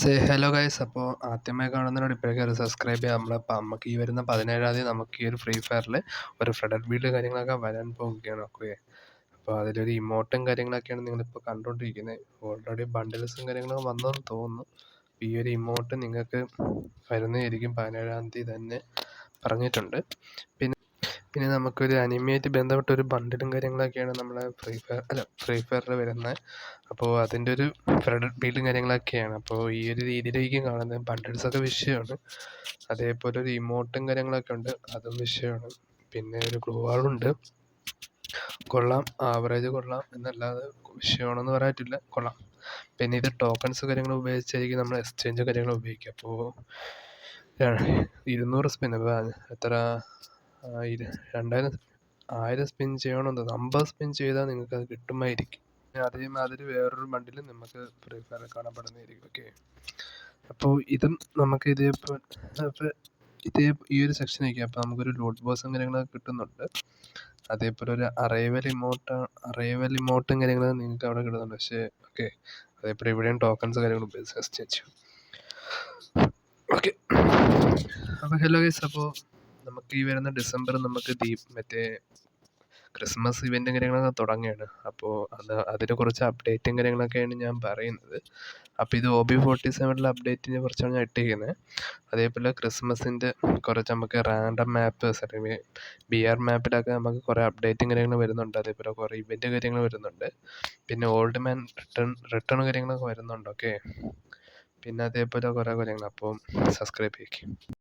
Say hello guys അപ്പോൾ ആദ്യമായി കാണുന്നതിനോട് ഇപ്പോഴേക്കും ഒരു സബ്സ്ക്രൈബ് ചെയ്യാം. നമ്മളപ്പോൾ നമുക്ക് ഈ വരുന്ന പതിനേഴാം തീയതി നമുക്ക് ഈ ഒരു ഫ്രീ ഫയറിൽ ഒരു ഫ്ലഡഡ് ബീൽഡ് കാര്യങ്ങളൊക്കെ വരാൻ പോവുകയാണ് ഓക്കെ? അപ്പോൾ അതിലൊരു ഇമോട്ടും കാര്യങ്ങളൊക്കെയാണ് നിങ്ങളിപ്പോൾ കണ്ടുകൊണ്ടിരിക്കുന്നത് ഓൾറെഡി ബണ്ടിൽസും കാര്യങ്ങളും വന്നെന്ന് തോന്നുന്നു. ഈ ഒരു ഇമോട്ട് നിങ്ങൾക്ക് വരുന്നതായിരിക്കും പതിനേഴാം തീയതി തന്നെ പറഞ്ഞിട്ടുണ്ട്. പിന്നെ പിന്നെ നമുക്കൊരു അനിമയായിട്ട് ബന്ധപ്പെട്ട ഒരു ബണ്ടിലും കാര്യങ്ങളൊക്കെയാണ് നമ്മളെ ഫ്രീ ഫയർ അല്ല ഫ്രീ ഫയറിൽ വരുന്നത് അപ്പോൾ അതിന്റെ ഒരു ഫ്രണ്ട് ബീൽഡും കാര്യങ്ങളൊക്കെയാണ്. അപ്പോൾ ഈ ഒരു രീതിയിലേക്കും കാണുന്നത്. ബണ്ടിൽസൊക്കെ വിഷയമാണ്. അതേപോലെ ഒരു ഇമോട്ടും കാര്യങ്ങളൊക്കെ ഉണ്ട്. അതും വിഷയമാണ്. പിന്നെ ഒരു ഗ്ലൂ വാളുണ്ട് കൊള്ളാം. ആവറേജ് കൊള്ളാം. എന്നല്ലാതെ വിഷയമാണെന്ന് പറയാറ്റില്ല. കൊള്ളാം. പിന്നെ ഇത് ടോക്കൺസ് കാര്യങ്ങൾ ഉപയോഗിച്ചായിരിക്കും നമ്മൾ എക്സ്ചേഞ്ച് കാര്യങ്ങൾ ഉപയോഗിക്കുക. അപ്പോൾ ഇരുന്നൂറ് സ്പിൻ എത്ര രണ്ടായിരം ആയിരം സ്പിൻ ചെയ്യണമെന്ന് അമ്പത് സ്പിൻ ചെയ്താൽ നിങ്ങൾക്ക് അത് കിട്ടുമായിരിക്കും അതേമാതിരി വേറൊരു ബണ്ടിൽ നമുക്ക് ഫ്രീ ഫയർ കാണപ്പെടുന്നതായിരിക്കും. ഓക്കെ അപ്പോൾ ഇതും നമുക്ക് ഇതേപോലെ ഇതേ ഈ ഒരു സെക്ഷനൊക്കെ അപ്പോൾ നമുക്കൊരു ലോഡ് ബോസും കാര്യങ്ങളൊക്കെ കിട്ടുന്നുണ്ട്. അതേപോലെ ഒരു അറൈവൽ ഇമോട്ട് അറൈവൽ ഇമോട്ടും കാര്യങ്ങളും നിങ്ങൾക്ക് അവിടെ കിട്ടുന്നുണ്ട്. പക്ഷേ ഓക്കെ അതേപോലെ ഇവിടെയും ടോക്കൺസ് കാര്യങ്ങളും ഉപയോഗിച്ച് ഓക്കെ അപ്പോൾ ഹലോ ഗൈസ് അപ്പോൾ നമുക്ക് ഈ വരുന്ന ഡിസംബർ നമുക്ക് ദീപ് മറ്റേ ക്രിസ്മസ് ഇവന്റും കാര്യങ്ങളൊക്കെ തുടങ്ങുകയാണ്. അപ്പോൾ അത് അതിനെ കുറിച്ച് അപ്ഡേറ്റും കാര്യങ്ങളൊക്കെയാണ് ഞാൻ പറയുന്നത്. അപ്പോൾ ഇത് ഒ ബി ഫോർട്ടി സെവനിലെ അപ്ഡേറ്റിനെ കുറിച്ചാണ് ഞാൻ ഇട്ടിരിക്കുന്നത് അതേപോലെ ക്രിസ്മസിന്റെ കുറച്ച് നമുക്ക് റാൻഡം മാപ്പ് അല്ലെങ്കിൽ ബി ആർ മാപ്പിലൊക്കെ നമുക്ക് കുറേ അപ്ഡേറ്റും കാര്യങ്ങൾ വരുന്നുണ്ട്. അതേപോലെ കുറേ ഇവന്റ് കാര്യങ്ങൾ വരുന്നുണ്ട്. പിന്നെ ഓൾഡ് മാൻ റിട്ടേൺ റിട്ടേൺ കാര്യങ്ങളൊക്കെ വരുന്നുണ്ട്. ഓക്കെ പിന്നെ അതേപോലെ കുറേ കാര്യങ്ങൾ അപ്പോൾ സബ്സ്ക്രൈബ് ചെയ്യിക്കും